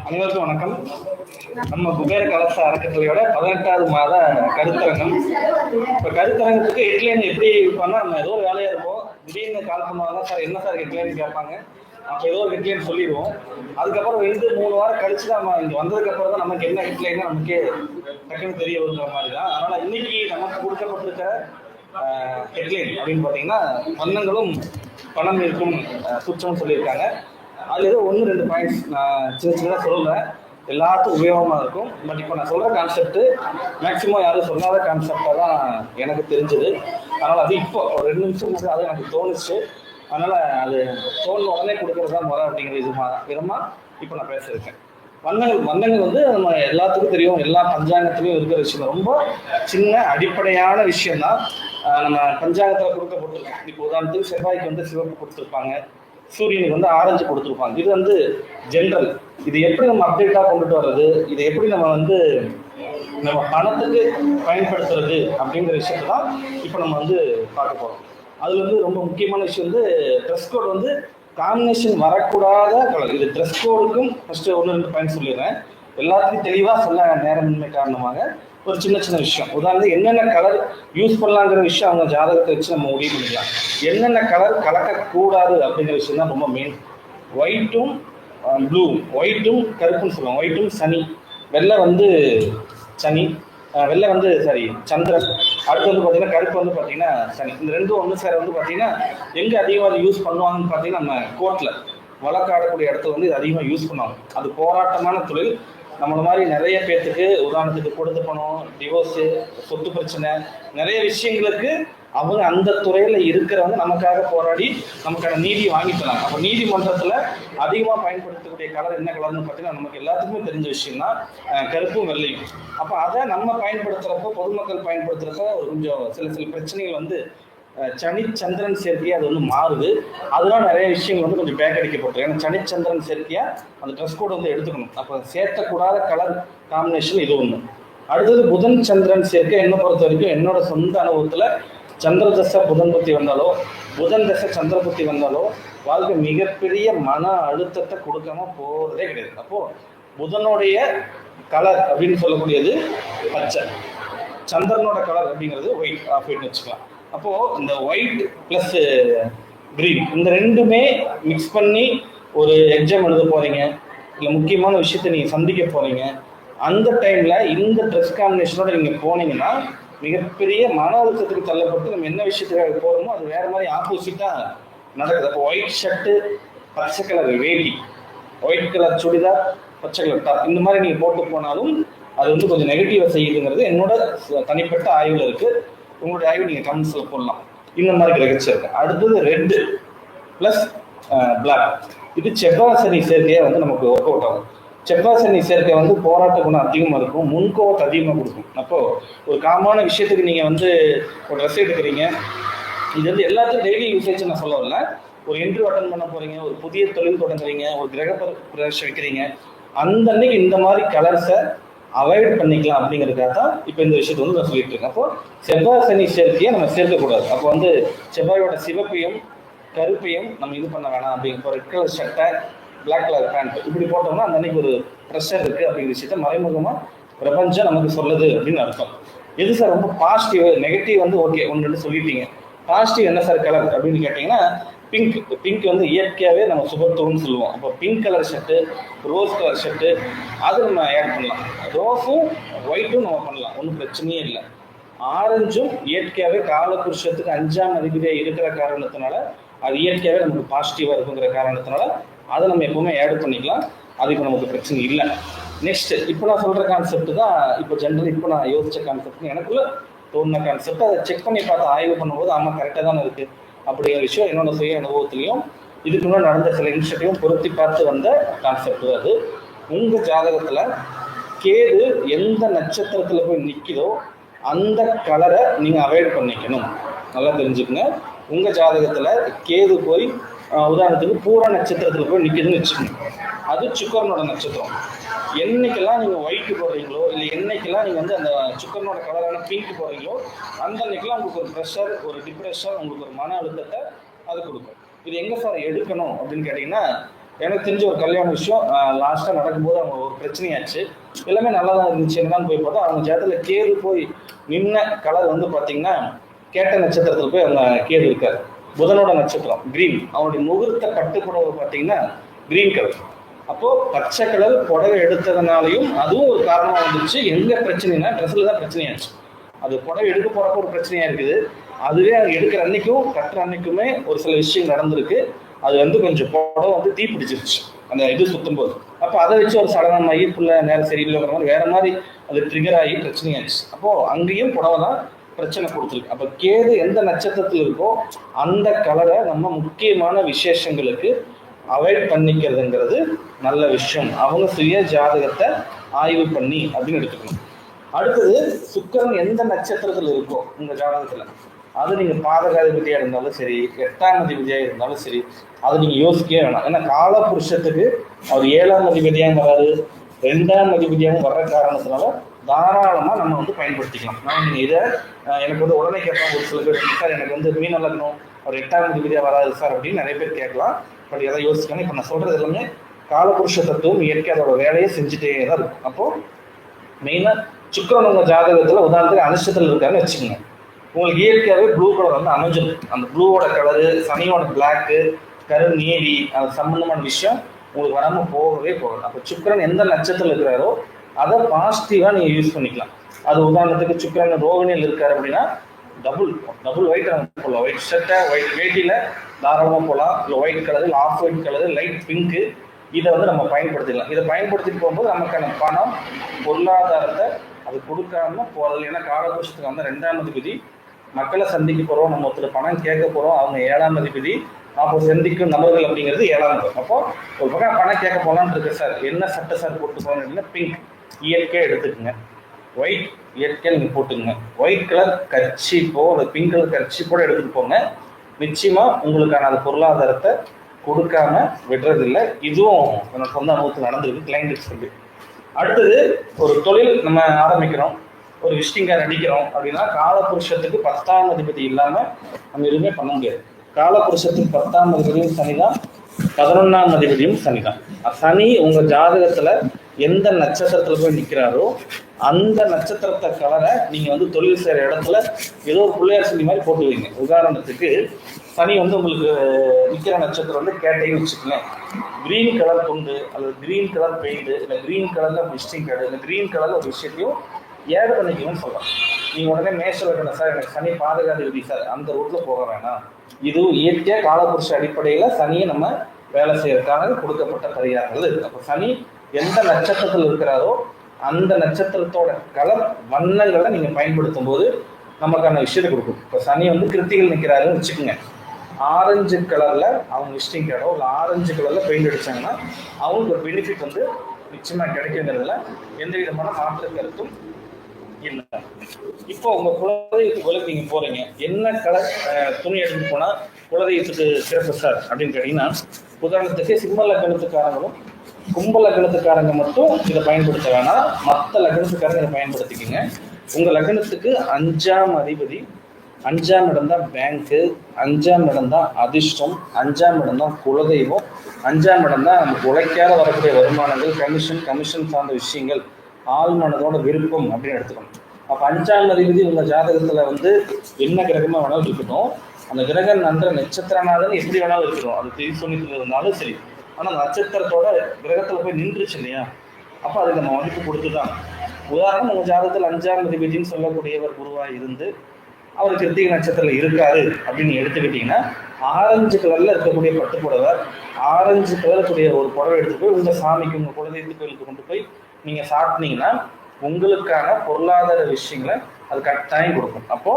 அனைவருக்கும் வணக்கம். நம்ம குபேர கலச அறக்கட்டளையோட பதினெட்டாவது மாத கருத்தரங்கம். இப்போ கருத்தரங்கத்துக்கு ஹெட்லைன் எப்படி பண்ணா நம்ம ஏதோ ஒரு வேலையா இருப்போம். திடீர்னு கால் பண்ணுவாங்க சார் என்ன சார் ஹெட்லைன் கேட்பாங்க. அப்போ ஏதோ ஒரு ஹெட்லைன் சொல்லிடுவோம். அதுக்கப்புறம் ரெண்டு மூணு வாரம் கழிச்சு நம்ம இங்கே வந்ததுக்கு அப்புறம் தான் நமக்கு என்ன ஹெட்லைன் நமக்கே டக்குன்னு தெரிய வருங்கிற மாதிரி தான் அதனால இன்னைக்கு நமக்கு கொடுக்கப்பட்டிருக்க ஹெட்லைன் அப்படின்னு பார்த்தீங்கன்னா வண்ணங்களும் பணம் இருக்கும் அஹ், சொல்லியிருக்காங்க. அதில் ஏதோ ஒன்று ரெண்டு பாயிண்ட்ஸ் நான் சின்ன சின்னதாக சொல்லுவேன் எல்லாத்துக்கும் உபயோகமாக இருக்கும். பட் இப்போ நான் சொல்கிற கான்செப்ட் மேக்ஸிமம் யாரும் சொல்லாத கான்செப்டாக தான் எனக்கு தெரிஞ்சது. அதனால் அது இப்போ ஒரு ரெண்டு நிமிஷம் அது எனக்கு தோணுச்சு. அதனால் அது தோணு உடனே கொடுக்குறது தான் முறை அப்படிங்கிற விதமாக விதமாக இப்போ நான் பேசியிருக்கேன். வண்ணங்கள் வண்ணங்கள் வந்து நம்ம எல்லாத்துக்கும் தெரியும். எல்லா பஞ்சாங்கத்துலேயும் இருக்கிற விஷயம் ரொம்ப சின்ன அடிப்படையான விஷயம் தான் நம்ம பஞ்சாங்கத்தில் கொடுக்கப்பட்டிருக்கோம் இப்போ உதாரணத்துக்கு செவ்வாய்க்கு வந்து சிவப்பு கொடுத்துருப்பாங்க. சூரியனுக்கு வந்து ஆரஞ்சு கொடுத்துருப்பாங்க. இது வந்து ஜென்ரல் இது எப்படி நம்ம அப்டேட்டாக கொண்டுட்டு வர்றது? இதை எப்படி நம்ம வந்து நம்ம பணத்துக்கு பயன்படுத்துறது அப்படிங்கிற விஷயத்தை தான் இப்போ நம்ம வந்து பார்க்க போகிறோம் அதில் வந்து ரொம்ப முக்கியமான விஷயம் வந்து ட்ரெஸ் கோட் வந்து காம்பினேஷன் வரக்கூடாத கலர். இது ட்ரெஸ் கோடுக்கும் ஃபஸ்ட்டு ஒன்று ரெண்டு பாயிண்ட் சொல்லிடுறேன். எல்லாத்துக்கும் தெளிவாக சொல்ல நேரமின்மை காரணமாக ஒரு சின்ன சின்ன விஷயம். உதாரணத்துக்கு என்னென்ன கலர் யூஸ் பண்ணலாங்கிற விஷயம் அவங்க ஜாதகத்தை வச்சு நம்ம முடிவு பண்ணிக்கலாம். என்னென்ன கலர் கலக்கக்கூடாது அப்படிங்கிற விஷயம் தான் ரொம்ப மெயின் ஒயிட்டும் ப்ளூ ஒயிட்டும் கருப்புன்னு சொல்லுவாங்க. ஒயிட்டும் சனி. வெள்ளை வந்து சனி. வெள்ளை வந்து சாரி சந்திரன். அடுத்து வந்து பார்த்தீங்கன்னா கருப்பு வந்து பார்த்தீங்கன்னா சனி. இந்த ரெண்டும் ஒன்று சார் வந்து பார்த்தீங்கன்னா எங்கே அதிகமாக அதை யூஸ் பண்ணுவாங்கன்னு பார்த்தீங்கன்னா நம்ம கோர்ட்டில் வழக்காடக்கூடிய இடத்துல வந்து இது அதிகமாக யூஸ் பண்ணுவாங்க. அது போராட்டமான தொழில். நம்மள மாதிரி நிறைய பேர்த்துக்கு உதாரணத்துக்கு கொடுத்து பணம் டிவோர்ஸு சொத்து பிரச்சனை நிறைய விஷயங்களுக்கு அவங்க அந்த துறையில் இருக்கிறவங்க நமக்காக போராடி நமக்கான நீதி வாங்கி தராங்க. அப்போ நீதிமன்றத்தில் அதிகமாக பயன்படுத்தக்கூடிய கலர் என்ன கலர்னு பார்த்தீங்கன்னா நமக்கு எல்லாத்துக்குமே தெரிஞ்ச விஷயம் தான் கருப்பும் வெள்ளையும். அப்போ அதை நம்ம பயன்படுத்துகிறப்போ பொதுமக்கள் பயன்படுத்துகிறப்ப கொஞ்சம் சில சில பிரச்சனைகள் வந்து சனி சந்திரன் சேர்க்கையாக அது வந்து மாறுது. அதெல்லாம் நிறைய விஷயங்கள் வந்து கொஞ்சம் பேக் அடிக்கப்பட்டிருக்கு ஏன்னா சனி சந்திரன் சேர்க்கையாக அந்த ட்ரெஸ் கோட் வந்து எடுத்துக்கணும். அப்போ சேர்த்தக்கூடாத கலர் காம்பினேஷன் இது ஒன்று அடுத்தது புதன் சந்திரன் சேர்க்கை என்னை பொறுத்த வரைக்கும் என்னோட சொந்த அனுபவத்தில் சந்திர தசை புதன் பற்றி வந்தாலோ புதன் தசை சந்திர பற்றி வந்தாலோ வாழ்க்கை மிகப்பெரிய மன அழுத்தத்தை கொடுக்காம போகிறதே கிடையாது. அப்போது புதனுடைய கலர் அப்படின்னு சொல்லக்கூடியது பச்சை. சந்திரனோட கலர் அப்படிங்கிறது ஒயிட் ஆஃப் ஒயிட்னு வச்சுக்கலாம். அப்போது இந்த ஒயிட் ப்ளஸ் க்ரீன் இந்த ரெண்டுமே மிக்ஸ் பண்ணி ஒரு எக்ஸாம் எழுத போகிறீங்க இல்லை முக்கியமான விஷயத்தை நீங்கள் சந்திக்க போகிறீங்க அந்த டைமில் இந்த ட்ரெஸ் காம்பினேஷனோட நீங்கள் போனீங்கன்னா மிகப்பெரிய மன அழுத்தத்துக்கு தள்ளப்பட்டு நம்ம என்ன விஷயத்துக்காக போகிறோமோ அது வேறு மாதிரி ஆப்போசிட்டாக நடக்குது. அப்போ ஒயிட் ஷர்ட்டு பச்சை கலர் வேட்டி ஒயிட் கலர் சுடிதார் பச்சை கலர் டாப் இந்த மாதிரி நீங்கள் போட்டு போனாலும் அது வந்து கொஞ்சம் நெகட்டிவாக செய்யுதுங்கிறது என்னோட ச- தனிப்பட்ட ஆய்வில் இருக்குது உங்களுடைய ஆய்வு நீங்கள் கமெண்ட்ஸில் போடலாம். இந்த மாதிரி கிரகிச்சிருக்கு அடுத்தது ரெட்டு ப்ளஸ் பிளாக் இது செவ்வாசனி சேர்க்கையே வந்து நமக்கு ஒர்க் அவுட் ஆகும். செவ்வாசனி சேர்க்கை வந்து போராட்ட குணம் அதிகமாக இருக்கும் முன்கோவத்தை அதிகமாக கொடுக்கும். அப்போது ஒரு காமான விஷயத்துக்கு நீங்கள் வந்து ஒரு ட்ரெஸ் எடுக்கிறீங்க. இது வந்து எல்லாத்தையும் டெய்லி யூசேஜ் நான் சொல்ல வரல. ஒரு இன்டர்வியூ அட்டன் பண்ண போகிறீங்க ஒரு புதிய தொழில் தொடங்குறீங்க ஒரு கிரக பிரவேசம் வைக்கிறீங்க. அந்த அன்னைக்கு இந்த மாதிரி கலர்ஸை அவாய்ட் பண்ணிக்கலாம் அப்படிங்கிறதுக்காக தான் இப்போ இந்த விஷயத்தை வந்து நான் சொல்லிட்டு இருக்கேன். அப்போ செவ்வாய் சனி சேர்க்கையை நம்ம சேர்க்கக்கூடாது. அப்போ வந்து செவ்வாயோட சிவப்பையும் கருப்பையும் நம்ம இது பண்ண வேணாம் அப்படிங்கிற ரெட் கலர் ஷர்ட்டை பிளாக் கலர் பேண்ட் இப்படி போட்டோம்னா அந்த அன்னைக்கு ஒரு ப்ரெஷர் இருக்குது அப்படிங்கிற விஷயத்த மறைமுகமாக பிரபஞ்சம் நமக்கு சொல்லுது அப்படின்னு அர்த்தம். எது சார் ரொம்ப பாசிட்டிவ் நெகட்டிவ் வந்து ஓகே ஒன்று சொல்லிட்டீங்க. பாசிட்டிவ் என்ன சார் கலர் அப்படின்னு கேட்டிங்கன்னா பிங்க் பிங்க் வந்து இயற்கையாகவே நம்ம சுபத்துவம்னு சொல்லுவோம். அப்போ pink colour shirt rose colour shirt அது நம்ம ஆட் பண்ணலாம். ரோஸும் ஒயிட்டும் நம்ம பண்ணலாம். ஒன்றும் பிரச்சனையே இல்லை. ஆரஞ்சும் இயற்கையாகவே காலபுருஷத்துக்கு அஞ்சாம் அதிபதியாக இருக்கிற காரணத்தினால அது இயற்கையாகவே நமக்கு பாசிட்டிவாக இருக்குங்கிற காரணத்தினால அதை நம்ம எப்பவுமே ஆட் பண்ணிக்கலாம். அது இப்போ நமக்கு பிரச்சனை இல்லை. நெக்ஸ்ட்டு இப்போ நான் சொல்கிற கான்செப்ட் தான் இப்போ ஜென்ரல் இப்போ நான் யோசிச்ச கான்செப்ட் எனக்குள்ள தோணுன கான்செப்ட் அதை செக் பண்ணி பார்த்து ஆய்வு பண்ணும்போது ஆமாம் கரெக்டாக தானே இருக்குது அப்படிங்கிற விஷயம் என்னோட சுய அனுபவத்திலையும் இதுக்கு முன்னாடி நடந்த சில இன்ஸ்டியூட்டையும் பொருத்தி பார்த்து வந்த கான்செப்ட் அது. உங்கள் ஜாதகத்தில் கேது எந்த நட்சத்திரத்தில் போய் நிற்கிதோ அந்த கலரை நீங்கள் அவாய்ட் பண்ணிக்கணும். நல்லா தெரிஞ்சுக்கங்க. உங்கள் ஜாதகத்தில் கேது போய் உதாரணத்துக்கு பூரா நட்சத்திரத்தில் போய் நிற்கிதுன்னு வச்சுக்கோங்க. அது சுக்கரனோட நட்சத்திரம். என்னைக்கெல்லாம் நீங்கள் ஒயிட் போடுறீங்களோ இல்லை என்னைக்கெல்லாம் நீங்கள் வந்து அந்த சுக்கரனோட கலரான பிங்க் போடுறீங்களோ அந்த அன்னைக்கெல்லாம் உங்களுக்கு ஒரு ப்ரெஷர் ஒரு டிப்ரெஷன் உங்களுக்கு ஒரு மன அழுத்தத்தை அது கொடுக்கும். இது எங்கே சார் எடுக்கணும் அப்படின்னு கேட்டிங்கன்னா எனக்கு தெரிஞ்ச ஒரு கல்யாண விஷயம் லாஸ்ட்டாக நடக்கும்போது அவங்க ஒரு பிரச்சனையாச்சு. எல்லாமே நல்லா தான் இருந்துச்சு என்னதான் போய் பார்த்தா அவங்க ஜாதத்தில் கேது போய் நின்ன கலர் வந்து பார்த்தீங்கன்னா கேட்ட நட்சத்திரத்தில் போய் அவங்க கேது இருக்காரு. புதனோட நட்சத்திரம் கிரீன் அவனுடைய முகூர்த்த பட்டுப்புடவை பார்த்தீங்கன்னா கிரீன் கலர் அப்போ பச்சை கலர் புடவை எடுத்ததுனாலையும் அதுவும் ஒரு காரணமாக வந்துச்சு எங்க பிரச்சனைனா ட்ரெஸ்ல தான் பிரச்சனையாச்சு அது புடவை எடுக்க போறப்ப ஒரு பிரச்சனையா இருக்குது. அதுவே அது எடுக்கிற அன்னைக்கும் கட்டுற அன்னைக்குமே ஒரு சில விஷயம் நடந்திருக்கு. அது வந்து கொஞ்சம் புடவை வந்து தீ பிடிச்சிருச்சு. அந்த இது சுத்தும் போது அப்போ அதை வச்சு ஒரு சடனம் மையப்புள்ள நேரம் சரியில்லைங்கிற மாதிரி வேற மாதிரி அது ட்ரிகர் ஆகி பிரச்சனையாச்சு. அப்போ அங்கேயும் புடவை தான் பிரச்சனை கொடுத்துருக்கு. அப்போ கேது எந்த நட்சத்திரத்தில் இருக்கோ அந்த கலரை நம்ம முக்கியமான விசேஷங்களுக்கு அவாய்ட் பண்ணிக்கிறதுங்கிறது நல்ல விஷயம். அவங்க சுய ஜாதகத்தை ஆய்வு பண்ணி அப்படின்னு எடுத்துக்கணும். அடுத்தது சுக்கிரன் எந்த நட்சத்திரத்தில் இருக்கோ இந்த ஜாதகத்தில். அது நீங்கள் பாதகாதிபதியாக இருந்தாலும் சரி எட்டாம் அதிபதியாக இருந்தாலும் சரி அதை நீங்கள் யோசிக்கவே வேணாம். ஏன்னா கால புருஷத்துக்கு அவர் ஏழாம் அதிபதியாகவும் வராது ரெண்டாம் அதிபதியாகவும் வர்ற காரணத்தினால தாராளமாக நம்ம வந்து பயன்படுத்திக்கலாம். நான் இதை எனக்கு வந்து உடனே கேட்பாங்க ஒரு சில பேர் சார் எனக்கு வந்து மீன் வளர்க்கணும் ஒரு எட்டாம் அதிபதியாக வராது சார் அப்படின்னு நிறைய பேர் கேட்கலாம். பட் எதை யோசிக்கணும்? இப்போ நான் சொல்கிறது எல்லாமே காலபுருஷ தத்துவம் இயற்கை அதோட வேலையை செஞ்சுட்டே தான் இருக்கும். அப்போது மெயினாக சுக்கரன் உங்கள் ஜாதகத்தில் உதாரணத்துக்கு அனிஷ்டத்தில் இருக்காருன்னு வச்சுக்கோங்க. உங்களுக்கு இயற்கையாகவே ப்ளூ கலர் வந்து அமைஞ்சிடும் அந்த ப்ளூவோட கலரு சனியோட பிளாக்கு கரு நேவி அது சம்மந்தமான விஷயம் உங்களுக்கு வராமல் போகவே போகலாம் அப்போ சுக்கிரன் எந்த நட்சத்திரத்தில் இருக்கிறாரோ அதை பாசிட்டிவாக நீங்கள் யூஸ் பண்ணிக்கலாம். அது உதாரணத்துக்கு சுக்கரன் ரோகிணியில் இருக்கார் அப்படின்னா டபுள் டபுள் ஒயிட் போடலாம். ஒயிட் ஷர்ட்டை ஒயிட் வேட்டியில் தாராளமாக போகலாம் இல்லை white colour off white colour light pink இதை வந்து நம்ம பயன்படுத்திக்கலாம் இதை பயன்படுத்திட்டு போகும்போது நமக்கான பணம் பொருளாதாரத்தை அது கொடுக்காம போகிறது ஏன்னா காலபுருஷத்துக்கு வந்து ரெண்டாம் அதிபதி மக்களை சந்திக்க போகிறோம் நம்ம ஒருத்தர் பணம் கேட்க போகிறோம் அவங்க ஏழாம் அதிபதி அப்போ சந்திக்கும் நபர்கள் அப்படிங்கிறது ஏழாம் நபர் அப்போ ஒரு பக்கம் பணம் கேட்க போகலான்னு இருக்கு சார். என்ன சட்டை சார் போட்டு போகணும் அப்படின்னா பிங்க் இயற்கை எடுத்துக்கோங்க. ஒயிட் இயற்கையாக நீங்கள் போட்டுக்கோங்க. ஒயிட் கலர் கர்ச்சிப்போ அல்லது பிங்க் கலர் கர்ச்சிப்போட எடுத்துகிட்டு போங்க. நிச்சயமாக உங்களுக்கான அந்த பொருளாதாரத்தை கொடுக்காம விடுறதில்லை. இதுவும் என்னோட சொந்த அனுபவத்தில் நடந்திருக்கு. கிளைண்ட்டுக்கு சொல்லி அடுத்தது ஒரு தொழில் நம்ம ஆரம்பிக்கிறோம். ஒரு விசிட்டிங் கார்டு அடிக்கிறோம் அப்படின்னா காலபுருஷத்துக்கு பத்தாம் அதிபதி இல்லாமல் நம்ம எதுவுமே பண்ண முடியாது. காலபுருஷத்தின் பத்தாம் அதிபதியும் சனி தான் பதினொன்றாம் அதிபதியும் சனி தான் சனி உங்கள் ஜாதகத்தில் எந்த நட்சத்திரத்தில் போய் நிற்கிறாரோ அந்த நட்சத்திரத்தை கலரை நீங்கள் வந்து தொழில் செய்கிற இடத்துல ஏதோ ஒரு பிள்ளையார் சனி மாதிரி போட்டு வைங்க. உதாரணத்துக்கு சனி வந்து உங்களுக்கு நிற்கிற நட்சத்திரம் வந்து கேட்டையும் வச்சுக்கோங்களேன். க்ரீன் கலர் துண்டு அல்லது க்ரீன் கலர் பெயிண்ட் இல்லை க்ரீன் கலரில் விசிட்டிங் கார்டு இல்லை க்ரீன் கலரில் ஒரு விஷயத்தையும் ஏடு பண்ணிக்கணும்னு சொல்லலாம் நீங்கள் உடனே மேஷ வைக்கணும் சார் எனக்கு சனி பாதுகாப்பு சார் அந்த ரூட்டில் போக வேணாம். இது இயற்கையாக காலபுருஷ அடிப்படையில் சனியை நம்ம வேலை செய்யறதுக்காக கொடுக்கப்பட்ட பரிகாரங்கள் இருக்கு. அப்போ சனி எந்த நட்சத்திரத்தில் இருக்கிறாரோ அந்த நட்சத்திரத்தோட கலர் வண்ணங்களை நீங்கள் பயன்படுத்தும் போது நமக்கான விஷயத்தை கொடுக்கும். இப்போ சனி வந்து கிருத்திகள் நிற்கிறாருன்னு வச்சுக்கோங்க. ஆரஞ்சு கலரில் அவங்க விஷ்டிங் கேட்டோ இல்லை ஆரஞ்சு கலரில் பெயிண்ட் அடிச்சாங்கன்னா அவங்களுக்கு ஒரு பெனிஃபிட் வந்து நிச்சயமாக கிடைக்குங்கிறதுல எந்த விதமான மாற்று கருத்தும் இல்லை. இப்போ உங்க குலதெய்வத்துக்கு கோயிலுக்கு நீங்க போறீங்க. என்ன கலர் துணி எடுத்து போனா குலதெய்வத்துக்கு சிறப்பு சார் அப்படின்னு கேட்டீங்கன்னா உதாரணத்துக்கு சிம்ம லக்னத்துக்காரங்களும் கும்ப லக்னத்துக்காரங்க மட்டும் இதை பயன்படுத்த வேணாம். மற்ற லக்னத்துக்காரங்க இதை பயன்படுத்திக்கங்க. உங்க லக்னத்துக்கு அஞ்சாம் அதிபதி அஞ்சாம் இடம் தான் பேங்க்கு அஞ்சாம் இடம் தான் அதிர்ஷ்டம் அஞ்சாம் இடம் தான் குலதெய்வம் அஞ்சாம் இடம் தான் நமக்கு உழைக்காத வரக்கூடிய வருமானங்கள் கமிஷன் கமிஷன் சார்ந்த விஷயங்கள். ஆழ்மனதோட விருப்பம் அப்படின்னு எடுத்துக்கணும். அப்போ அஞ்சாம் அதிபதி உங்கள் ஜாதகத்தில் வந்து என்ன கிரகமாக வேணாலும் இருக்கட்டும். அந்த கிரகம் நன்ற நட்சத்திரனாலும் எப்படி வேணாலும் இருக்கட்டும். அது தெரிய சொன்னிட்டு இருந்தாலும் சரி. ஆனால் நட்சத்திரத்தோட கிரகத்தில் போய் நின்றுச்சு இல்லையா? அப்போ அதுக்கு நம்ம மதிப்பு கொடுத்து தான் உதாரணம் உங்கள் ஜாதகத்தில் அஞ்சாம் அதிபதினு சொல்லக்கூடியவர் குருவாக இருந்து அவர் கிருத்திகை நட்சத்திரத்தில் இருக்காரு அப்படின்னு எடுத்துக்கிட்டிங்கன்னா ஆரஞ்சு கலரில் இருக்கக்கூடிய பட்டு புடவை ஆரஞ்சு கலர் கூடிய ஒரு புடவை எடுத்து போய் உங்கள் சாமிக்கு உங்கள் குலதெய்வத்து கோயிலுக்கு கொண்டு போய் நீங்கள் சாப்பிட்டீங்கன்னா உங்களுக்கான பொருளாதார விஷயங்களை அது கட்டாயம் கொடுக்கும். அப்போ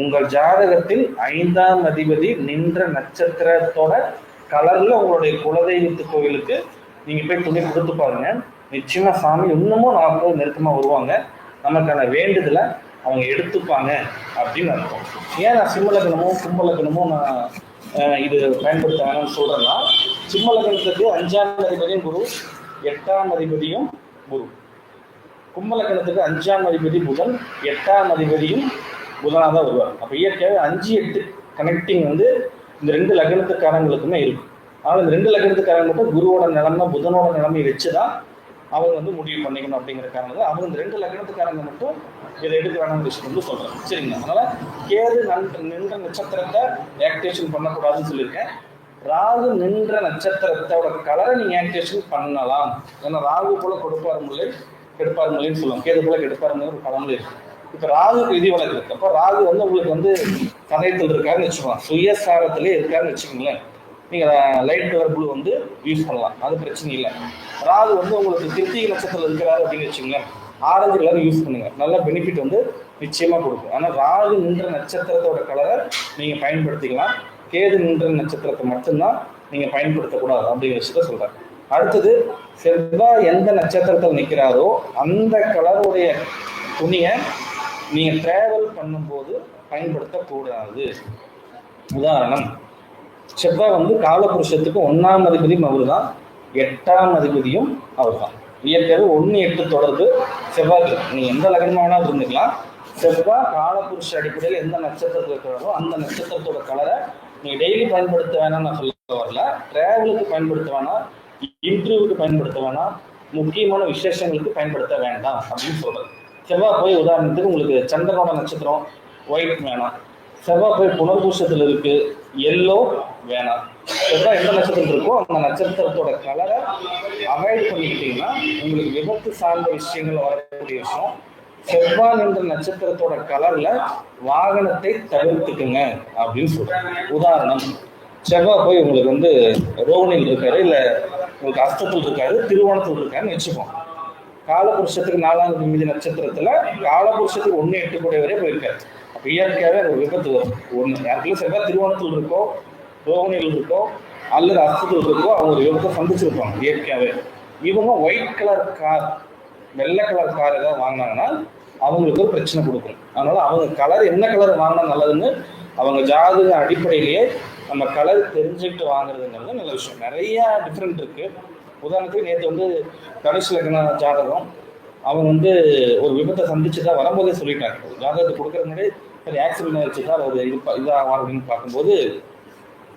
உங்கள் ஜாதகத்தில் ஐந்தாம் அதிபதி நின்ற நட்சத்திரத்தோட கலர்ல உங்களுடைய குலதெய்வத்து கோவிலுக்கு நீங்க போய் துணி கொடுத்து பாருங்க. நிச்சயமா சாமி இன்னமும் நாற்பது நெருக்கமா வருவாங்க. நமக்கான வேண்டுதலை அவங்க எடுத்துப்பாங்க அப்படின்னு அர்த்தம். ஏன் நான் சிம்ம லக்னமும் நான் இது பயன்படுத்த வேணாம்னு சொல்றேன்னா சிம்மலக்கணத்துக்கு அஞ்சாம் அதிபதியும் குரு எட்டாம் அதிபதியும் குரு. கும்பலக்கணத்துக்கு அஞ்சாம் அதிபதி புதன் எட்டாம் அதிபதியும் புதனாக தான் வருவார். அப்போ இயற்கையாகவே அஞ்சு எட்டு கனெக்டிங் வந்து இந்த ரெண்டு லக்னத்துக்காரங்களுக்குமே இருக்கும். ஆனால் இந்த ரெண்டு லக்னத்துக்காரங்க மட்டும் குருவோட நிலைமை புதனோட நிலைமை வச்சு தான் அவங்க வந்து முடிவு பண்ணிக்கணும் அப்படிங்கிற காரணம் அவங்க இந்த ரெண்டு லக்னத்துக்காரங்க மட்டும் இதை எடுக்க வேணாம்னு விஷயம் வந்து சொல்கிறேன் சரிங்களா? அதனால் கேது நன்ற நின்ற நட்சத்திரத்தை ஆக்டிவேஷன் பண்ணக்கூடாதுன்னு சொல்லியிருக்கேன். ராகு நின்ற நட்சத்திரத்தோட கலரை நீங்க ஆக்டிவேஷன் பண்ணலாம். ஏன்னா ராகு போல கொடுப்பார் முல்லை கெடுப்பார் முல்லைன்னு சொல்லுவாங்க. கேது போல கெடுப்பார் முல்லை ஒரு பழமொழி இருக்கு. இப்ப ராகுக்கு விதி வழக்கு இருக்கு. அப்ப ராகு வந்து உங்களுக்கு வந்து சதயத்தில் இருக்காருன்னு வச்சுக்கோங்க. சுயசாரத்திலே இருக்காருன்னு வச்சுக்கோங்களேன். நீங்க லைட் கலர் ப்ளூ வந்து யூஸ் பண்ணலாம். அது பிரச்சனை இல்லை. ராகு வந்து உங்களுக்கு கிருத்திகை நட்சத்திரம் இருக்கிறாரு அப்படின்னு வச்சுங்களேன் ஆரஞ்சு கலர் யூஸ் பண்ணுங்க. நல்ல பெனிஃபிட் வந்து நிச்சயமா கொடுக்கும். ஆனால் ராகு நின்ற நட்சத்திரத்தோட கலரை நீங்க பயன்படுத்திக்கலாம். கேது நின்ற நட்சத்திரத்தை மட்டும்தான் நீங்க பயன்படுத்தக்கூடாது அப்படிங்கிற விஷயத்த சொல்றேன் அடுத்தது செவ்வாய் எந்த நட்சத்திரத்தில் நிற்கிறாரோ அந்த கலருடைய துணியை நீங்கள் டிராவல் பண்ணும்போது பயன்படுத்தக்கூடாது. உதாரணம் செவ்வாய் வந்து காலபுருஷத்துக்கு ஒன்றாம் அதிபதியும் அவர் தான் எட்டாம் அதிபதியும் அவர் தான் இயற்கையாக ஒன்று எட்டு தொடர்பு செவ்வாய்க்கு நீ எந்த லக்னமாக இருந்துக்கலாம். செவ்வாய் காலபுருஷ அடிப்படையில் எந்த நட்சத்திரத்தில் இருக்கிறாரோ அந்த நட்சத்திரத்தோட கலரை நீங்கள் டெய்லி பயன்படுத்த வேணாம் நான் சொல்ல வரல. டிராவலுக்கு பயன்படுத்த வேணாம். இன்டர்வியூக்கு பயன்படுத்த வேணாம். முக்கியமான விசேஷங்களுக்கு பயன்படுத்த வேண்டாம் அப்படின்னு சொல்றது. செவ்வாய் போய் உதாரணத்துக்கு உங்களுக்கு சந்திரனோட நட்சத்திரம் ஒயிட் வேணாம். செவ்வாய் போய் புனர்பூஷத்தில் இருக்கு எல்லோ வேணாம். செவ்வாய் எந்த நட்சத்திரம் இருக்கோ அந்த நட்சத்திரத்தோட கலரை அவாய்ட் பண்ணிக்கிட்டீங்கன்னா உங்களுக்கு விபத்து சார்ந்த விஷயங்கள் வரக்கூடிய விஷயம். செவ்வான் என்ற நட்சத்திரத்தோட கலர்ல வாகனத்தை தவிர்த்துக்குங்க அப்படின்னு சொல்றாங்க. உதாரணம் செவ்வாய் போய் உங்களுக்கு வந்து ரோவணில் இருக்காரு இல்ல உங்களுக்கு அஸ்தத்தில் இருக்காரு திருவோணத்தில் இருக்காருன்னு வச்சுப்போம். காலபுருஷத்துக்கு நாலாம் மீதி நட்சத்திரத்துல காலபுருஷத்துக்கு ஒண்ணு எட்டு கூட போயிருக்காரு. அப்ப இயற்கையாவே ஒரு விபத்து வரும். ஒண்ணு யாருக்குள்ள செவ்வாய் திருவோணத்தில் இருக்கோ ரோவணியில் இருக்கோ அல்லது அஸ்தத்தில் இருக்கோ அவங்க ஒரு விபத்தை சந்திச்சிருப்பாங்க இயற்கையாவே. இவங்க ஒயிட் கலர் கார் வெள்ளை கலர் கார் ஏதாவது வாங்கினாங்கன்னா அவங்களுக்கு ஒரு பிரச்சனை கொடுக்கும். அதனால அவங்க கலர் என்ன கலர் வாங்கினா நல்லதுன்னு அவங்க ஜாதக அடிப்படையிலேயே நம்ம கலர் தெரிஞ்சுக்கிட்டு வாங்குறதுங்கிறது நல்ல விஷயம். நிறைய டிஃப்ரெண்ட் இருக்கு. உதாரணத்துக்கு நேற்று வந்து தனுஷ் லக்ன ஜாதகம். அவன் வந்து ஒரு விபத்தை சந்திச்சு தான் வரும்போதே சொல்லிட்டாங்க. ஜாதகத்தை கொடுக்குற முன்னாடி சரி ஆக்சிடென்ட் ஆயிடுச்சு தான் அவர் இது இதாக இதாகும் அப்படின்னு பார்க்கும்போது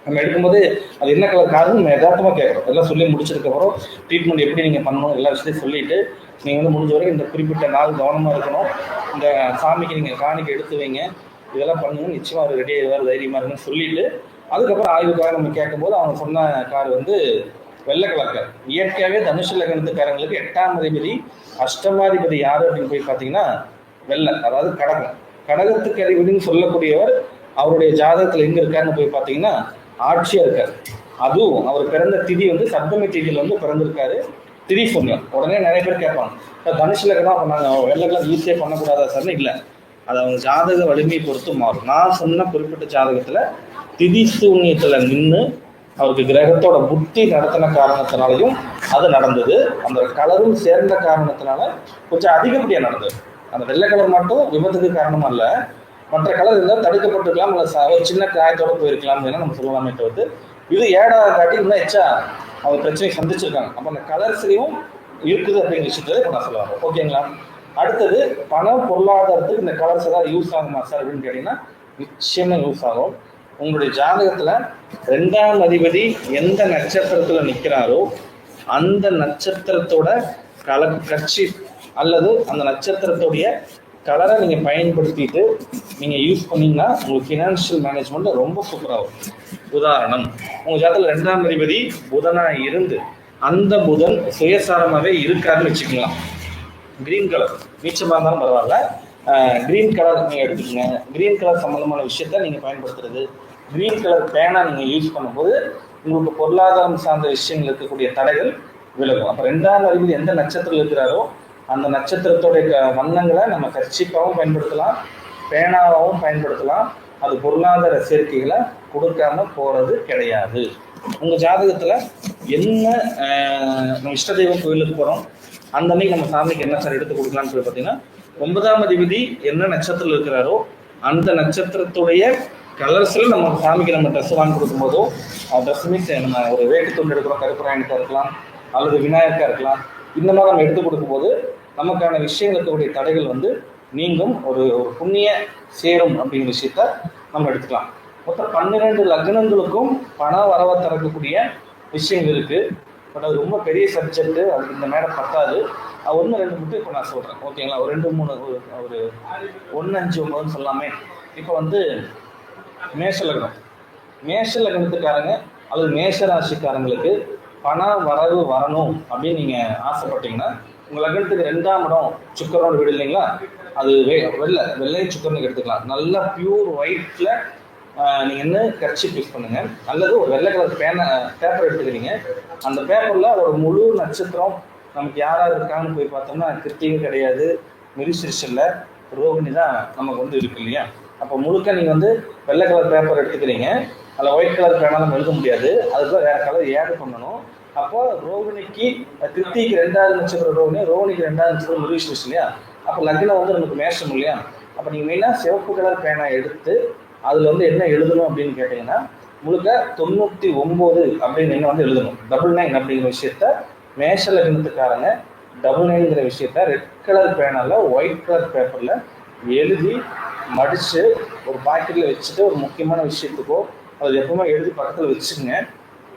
நம்ம எடுக்கும்போது அது என்ன கலர் காருன்னு நம்ம யதார்த்தமாக கேட்குறோம். எல்லாம் சொல்லி முடிச்சதுக்கப்புறம் ட்ரீட்மெண்ட் எப்படி நீங்கள் பண்ணணும் எல்லா விஷயத்தையும் சொல்லிவிட்டு நீங்கள் வந்து முடிஞ்ச வரைக்கும் இந்த குறிப்பிட்ட நாள் கவனமாக இருக்கணும். இந்த சாமிக்கு நீங்கள் காணிக்கை எடுத்து வைங்க. இதெல்லாம் பண்ணுங்க. நிச்சயமாக ஒரு ரெடியாக வேறு தைரியமாக இருக்குன்னு சொல்லிவிட்டு அதுக்கப்புறம் ஆய்வுக்காக நம்ம கேட்கும்போது அவங்க சொன்ன கார் வந்து வெள்ளை கலர் கார் இயற்கையாகவே தனுஷ் லக்னத்துக்காரங்களுக்கு எட்டாம் அதிபதி அஷ்டமாதிபதி யார் அப்படின்னு போய் பார்த்தீங்கன்னா வெள்ளை அதாவது கடகம். கடகத்துக்கு அதிபதினு சொல்லக்கூடியவர் அவருடைய ஜாதகத்தில் எங்கே இருக்காருன்னு போய் பார்த்தீங்கன்னா ஆட்சியாக இருக்கார். அதுவும் அவர் பிறந்த திதி வந்து சப்தமி திதியில் வந்து பிறந்திருக்காரு. திதி புண்ணியம். உடனே நிறைய பேர் கேட்பாங்க சார் தனுஷ் லக்னம் பண்ணாங்க வெள்ளக்கெல்லாம் ஈஸியாக பண்ணக்கூடாதா சார்னு இல்லை. அது அவங்க ஜாதக வலிமையை பொறுத்து மாறும். நான் சொன்ன குறிப்பிட்ட ஜாதகத்தில் திதி சூன்யத்தில் நின்று அவருக்கு கிரகத்தோட புத்தி நடத்தின காரணத்தினாலையும் அது நடந்தது. அந்த கலரும் சேர்ந்த காரணத்தினால கொஞ்சம் அதிகப்படியாக நடந்தது. அந்த வெள்ளை கலர் மட்டும் விபத்துக்கு காரணம் அல்ல. மற்ற கலர் இருந்தால் தடுக்கப்பட்டிருக்கலாம். இல்லை ச- ஒரு சின்ன காயத்தோடு போயிருக்கலாம் நம்ம சொல்லலாமே தவிர்த்து இது ஏடாவது காட்டி இன்னும் எச்சா அவங்க பிரச்சனை சந்திச்சிருக்காங்க. அப்போ அந்த கலர்ஸ்லையும் இருக்குது அப்படிங்கிற விஷயத்துல இப்போ நான் சொல்லுவாங்க ஓகேங்களா அடுத்தது பண பொருளாதாரத்துக்கு இந்த கலர்ஸ் ஏதாவது யூஸ் ஆகுமா சார் அப்படின்னு கேட்டீங்கன்னா நிச்சயமாக யூஸ் ஆகும். உங்களுடைய ஜாதகத்தில் ரெண்டாம் அதிபதி எந்த நட்சத்திரத்தில் நிற்கிறாரோ அந்த நட்சத்திரத்தோட கல கட்சி அல்லது அந்த நட்சத்திரத்துடைய கலரை நீங்கள் பயன்படுத்திட்டு நீங்கள் யூஸ் பண்ணிங்கன்னா உங்களுக்கு ஃபினான்ஷியல் மேனேஜ்மெண்ட் ரொம்ப சூப்பரா இருக்கும் உதாரணம் உங்கள் ஜாதகத்துல ரெண்டாம் அதிபதி புதனா இருந்து அந்த புதன் சுயசாரமாகவே இருக்காருன்னு வச்சுக்கலாம். கிரீன் கலர் நீச்சமாக இருந்தாலும் பரவாயில்ல. க்ரீன் கலர் நீங்கள் எடுத்துக்கோங்க. கிரீன் கலர் சம்மந்தமான விஷயத்த நீங்கள் பயன்படுத்துறது. கிரீன் கலர் பேனா நீங்கள் யூஸ் பண்ணும்போது உங்களுக்கு பொருளாதாரம் சார்ந்த விஷயங்கள் இருக்கக்கூடிய தடைகள் விலகும். அப்போ ரெண்டாவது அதிபதி எந்த நட்சத்திரம் இருக்கிறாரோ அந்த நட்சத்திரத்தோடைய க- வண்ணங்களை நம்ம கர்ச்சிப்பாகவும் பயன்படுத்தலாம் பேனாவாகவும் பயன்படுத்தலாம். அது பொருளாதார சேர்க்கைகளை கொடுக்காம போகிறது கிடையாது. உங்கள் ஜாதகத்தில் என்ன நம்ம இஷ்ட தெய்வம் கோயிலுக்கு போகிறோம் அந்த அன்னைக்கு நம்ம சாமிக்கு என்ன சார் எடுத்து கொடுக்கலாம்னு சொல்லி பார்த்தீங்கன்னா ஒன்பதாம் அதிபதி என்ன நட்சத்திரம் இருக்கிறாரோ அந்த நட்சத்திரத்துடைய கலர்ஸில் நம்ம சாமிக்கு நம்ம ட்ரெஸ் வாங்கி கொடுக்கும்போதோ ட்ரெஸ் மீன்ஸ் நம்ம ஒரு வேட்டு துண்டு எடுக்கிறோம் கருப்புராயணிக்கா இருக்கலாம் அல்லது விநாயகருக்காக இருக்கலாம் இந்த மாதிரி நம்ம எடுத்து கொடுக்கும்போது நமக்கான விஷயங்களுக்குடைய தடைகள் வந்து நீங்கும். ஒரு ஒரு புண்ணிய சேரும் அப்படிங்கிற விஷயத்த நம்ம எடுத்துக்கலாம். மொத்தம் பன்னிரெண்டு லக்னங்களுக்கும் பண வரவை தரக்கூடிய விஷயங்கள் இருக்கு. பட் அது ரொம்ப பெரிய சப்ஜெக்ட் அதுக்கு இந்த மேடம் பத்தாது. அது ஒன்று ரெண்டு மட்டும் இப்போ நான் சொல்கிறேன் ஓகேங்களா ஒரு ரெண்டு மூணு ஒரு ஒரு ஒன்று அஞ்சு ஒன்பதுன்னு சொல்லாமே இப்போ வந்து மேஷ லக்னம். மேஷ லக்னத்துக்காரங்க அல்லது மேஷ ராசிக்காரங்களுக்கு பண வரவு வரணும் அப்படின்னு நீங்கள் ஆசைப்பட்டீங்கன்னா உங்கள் லக்னத்துக்கு ரெண்டாம் இடம் சுக்கரோட வீடு இல்லைங்களா? அது வெ வெள்ளை வெள்ளை சுக்கரனுக்கு எடுத்துக்கலாம். நல்லா பியூர் ஒயிட்டில் நீங்கள் என்ன கட்சி யூஸ் பண்ணுங்க? அல்லது ஒரு வெள்ளை கலர் பேனை பேப்பர் எடுத்துக்கிறீங்க. அந்த பேப்பரில் அதோட முழு நட்சத்திரம் நமக்கு யாராவது இருக்காங்கன்னு போய் பார்த்தோம்னா கிருத்தியும் கிடையாது மிருசிரிஷல்ல ரோகிணி தான் நமக்கு வந்து இருக்கு இல்லையா? அப்போ முழுக்க நீங்கள் வந்து வெள்ளை கலர் பேப்பர் எடுத்துக்கிறீங்க. அதில் ஒயிட் கலர் பேனால் நம்ம எழுத முடியாது. அதுக்கு வேற கலர் ஏடு பண்ணணும். அப்போ ரோகிணிக்கு கிருத்திக்கு ரெண்டாவது நட்சத்திரம் ரோகிணி ரோகிணிக்கு ரெண்டாவது நட்சத்திரம் மிருசிரிஷ் இல்லையா? அப்போ லக்னம் வந்து நமக்கு மேஷம் இல்லையா? அப்போ நீங்கள் மெயினாக சிவப்பு கலர் பேனா எடுத்து அதில் வந்து என்ன எழுதணும் அப்படின்னு கேட்டிங்கன்னா முழுக்க தொண்ணூற்றி ஒம்பது அப்படின்னு என்ன வந்து எழுதணும். டபுள் நைன் அப்படிங்கிற விஷயத்த மேஷ லக்னத்துக்காரங்க டபுள் நைன்ங்கிற விஷயத்த ரெட் கலர் பேனால ஒயிட் கலர் பேப்பரில் எழுதி மடித்து ஒரு பாக்கெட்டில் வச்சுட்டு ஒரு முக்கியமான விஷயத்துக்கோ அது எப்பவுமே எழுதி பக்கத்தில் வச்சுக்கோங்க.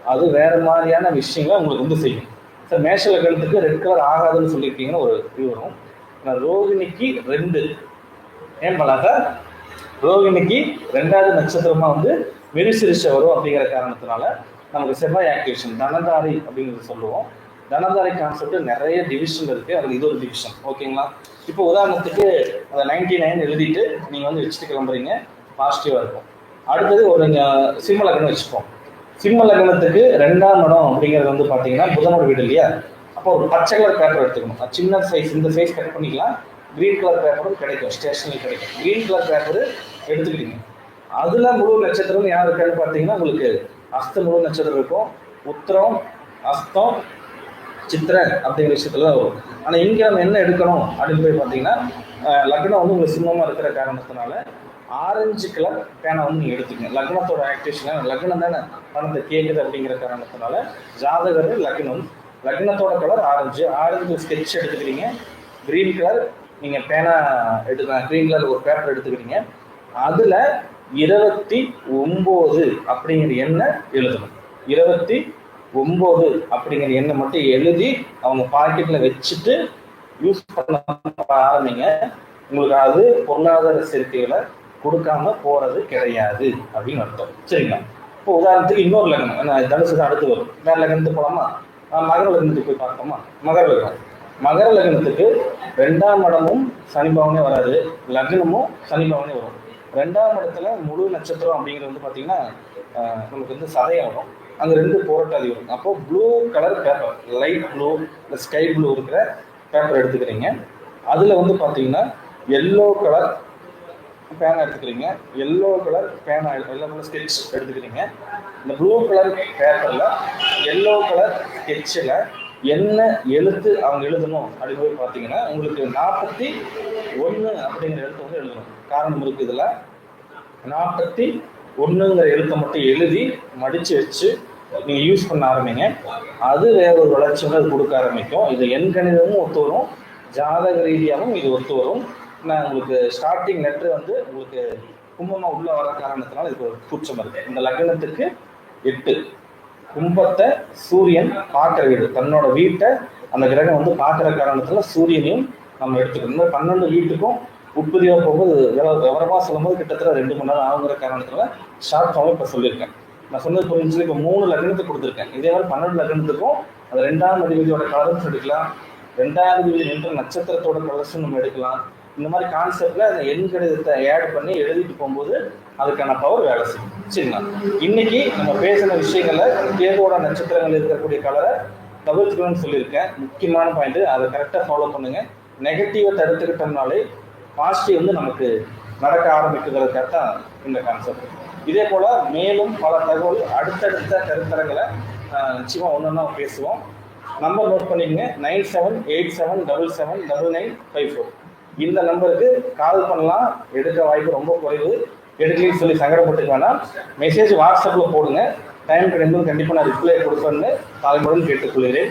அது வேற மாதிரியான விஷயங்களை உங்களுக்கு வந்து செய்யும். சார் மேஷ லக்னத்துக்கு ரெட் கலர் ஆகாதுன்னு சொல்லியிருக்கீங்கன்னு ஒரு இது வரும் ஆனால் ரோகிணிக்கு ரெண்டு. ஏன் பண்ணலாம் சார் ரோகிணிக்கு ரெண்டாவது நட்சத்திரமா வந்து மிருசிரிஷ வரும் அப்படிங்கிற காரணத்தினால நமக்கு செவ்வாய் ஆக்டிவேஷன் தனதாரி அப்படிங்கிறது சொல்லுவோம். தனதாரி கான்செப்ட் நிறைய டிவிஷன் இருக்கு. அதில் இது ஒரு டிவிஷன் ஓகேங்களா? இப்போ உதாரணத்துக்கு அந்த நைன்டி நைன் எழுதிட்டு நீங்கள் வந்து வச்சுட்டு கிளம்புறீங்க. பாசிட்டிவாக இருக்கும். அடுத்தது ஒரு ந- வச்சுப்போம். சிம்ம லக்னத்துக்கு ரெண்டாம் இடம் அப்படிங்கிறது வந்து பார்த்தீங்கன்னா புதனோட வீடு இல்லையா? அப்போ ஒரு பச்சை கலர் பேப்பர் எடுத்துக்கணும். அது சின்ன சைஸ் இந்த சைஸ் கட் பண்ணிக்கலாம். கிரீன் கலர் பேப்பரும் கிடைக்கும். ஸ்டேஷனில் கிடைக்கும். க்ரீன் கலர் பேப்பரு எடுத்துக்கிட்டீங்க. அதில் முழு நட்சத்திரம் யார் இருக்கான்னு பார்த்தீங்கன்னா உங்களுக்கு அஸ்த முழு நட்சத்திரம் இருக்கும். உத்திரம் அஸ்தம் சித்திரை அப்படிங்கிற விஷயத்துல தான் வரும். ஆனால் இங்கே நம்ம என்ன எடுக்கணும் அப்படின்னு போய் பார்த்தீங்கன்னா லக்னம் வந்து உங்களுக்கு சிம்மமாக இருக்கிற காரணத்தினால ஆரஞ்சு கலர் பேனை வந்து நீங்கள் எடுத்துக்கங்க. லக்னத்தோட ஆக்டிவேஷன் லக்னம் தானே? பணத்தை கேட்குது அப்படிங்கிற காரணத்தினால ஜாதகர் லக்னம். லக்னத்தோட கலர் ஆரஞ்சு. ஆரஞ்சு ஸ்கெட்ச் எடுத்துக்கிறீங்க. க்ரீன் கலர் நீங்கள் பேனா எடுக்க க்ரீன் கலர் ஒரு பேப்பர் எடுத்துக்கிறீங்க. அதில் இருபத்தி ஒம்பது அப்படிங்கிற எண்ணை எழுதணும். இருபத்தி ஒம்பது அப்படிங்கிற எண்ணை மட்டும் எழுதி அவங்க பாக்கெட்டில் வச்சுட்டு யூஸ் பண்ண ஆரம்பிங்க. உங்களுக்கு அது பொருளாதார சேர்க்கைகளை கொடுக்காம போறது கிடையாது அப்படின்னு அர்த்தம். சரிங்களா? இப்போ உதாரணத்துக்கு இன்னொரு லக்னம். தனுசு தான் அடுத்து வரும். வேற லக்னத்து போலாமா? மகர லக்னத்துக்கு போய் பார்ப்போமா? மகர லக்னம். மகர லக்னத்துக்கு ரெண்டாம் இடமும் சனி பவனே வராது லக்னமும் சனி பவனே வரும். ரெண்டாம் இடத்துல முழு நட்சத்திரம் அப்படிங்கிறது வந்து பார்த்தீங்கன்னா நமக்கு வந்து சதயம் வரும் அங்கே ரெண்டு போராட்டாதி வரும் அப்போ blue colour paper light blue இல்லை ஸ்கை ப்ளூ இருக்கிற பேப்பர் எடுத்துக்கிறீங்க. அதில் வந்து பார்த்தீங்கன்னா எல்லோ கலர் பேனா எடுத்துக்கிறீங்க. எல்லோ கலர் பேனா எல்லோ கலர் ஸ்கெட்ச் எடுத்துக்கிறீங்க. இந்த ப்ளூ கலர் பேப்பரில் எல்லோ கலர் ஸ்கெட்சில் என்ன எழுத்து அவங்க எழுதணும் அப்படின்னு போய் பார்த்தீங்கன்னா உங்களுக்கு நாற்பத்தி ஒன்று அப்படிங்கிற எழுத்து வந்து எழுதணும். காரணம் இருக்குது இதில். நாற்பத்தி ஒன்றுங்கிற எழுத்தை மட்டும் எழுதி மடித்து வச்சு நீங்கள் யூஸ் பண்ண ஆரம்பிங்க. அது வேற ஒரு வளர்ச்சி வந்து அது கொடுக்க ஆரம்பிக்கும். இது என் கணிதமும் ஒத்து வரும். ஜாதக ரீதியாகவும் இது ஒத்து வரும். நான் உங்களுக்கு ஸ்டார்டிங் லெட்ரு வந்து உங்களுக்கு கும்பமாக உள்ள வர காரணத்தினால இதுக்கு ஒரு கூச்சம் இருக்கு இந்த லக்னத்துக்கு எட்டு. கும்பத்தை சூரியன் பார்க்குற வீடு. தன்னோட வீட்டை அந்த கிரகம் வந்து பார்க்குற காரணத்துல சூரியனையும் நம்ம எடுத்துக்கணும். இந்த மாதிரி பன்னெண்டு வீட்டுக்கும் உட்பதியாக போகும்போது விவரமாக சொல்லும்போது கிட்டத்தட்ட ரெண்டு மணி நேரம் ஆகுங்கிற காரணத்துல ஷார்ட் ஃபார்மாக இப்போ சொல்லியிருக்கேன். நான் சொன்னது புரிஞ்சு இப்போ மூணு லக்னத்துக்கு கொடுத்துருக்கேன். இதே மாதிரி பன்னெண்டு லக்னத்துக்கும் அது ரெண்டாம் அதிபதியோட கலர்ஸ் எடுக்கலாம். ரெண்டாம் அதிபதி நின்ற நட்சத்திரத்தோட கலர்ஸும் நம்ம எடுக்கலாம். இந்த மாதிரி கான்செப்டில் அந்த எண் கணிதத்தை ஆட் பண்ணி எழுதிட்டு போகும்போது அதுக்கான பவர் வேலை செய்யும். சரிங்களா? இன்னைக்கு நம்ம பேசின விஷயங்களை கேதுவோட நட்சத்திரங்கள் இருக்கக்கூடிய கலரை தவிர்த்துக்கணும்னு சொல்லியிருக்கேன். முக்கியமான பாயிண்ட் அதை கரெக்டாக ஃபாலோ பண்ணுங்க. நெகட்டிவை தடுத்துக்கிட்டோம்னாலே பாசிட்டிவ் வந்து நமக்கு நடக்க ஆரம்பிக்கிறதுக்காக தான் இந்த கான்செப்ட் இதே போல் மேலும் பல தகவல் அடுத்தடுத்த கருத்தரங்களை நிச்சயமாக ஒன்று ஒன்றா பேசுவோம். நம்பர் நோட் பண்ணிக்கங்க. Nine seven eight seven double seven double nine five four இந்த நம்பருக்கு கால் பண்ணலாம். எடுக்க வாய்ப்பு ரொம்ப குறைவு. எடுக்கலன்னு சொல்லி சங்கடப்பட்டுக்கு வேணாம். மெசேஜ் வாட்ஸ்அப்பில் போடுங்க. டைம் கிடைக்கும் கண்டிப்பாக நான் ரிப்ளை கொடுப்பேன்னு தாழ்மையுடன் கேட்டுக்கொள்கிறேன்.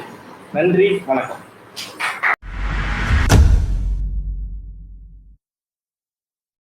நன்றி. வணக்கம்.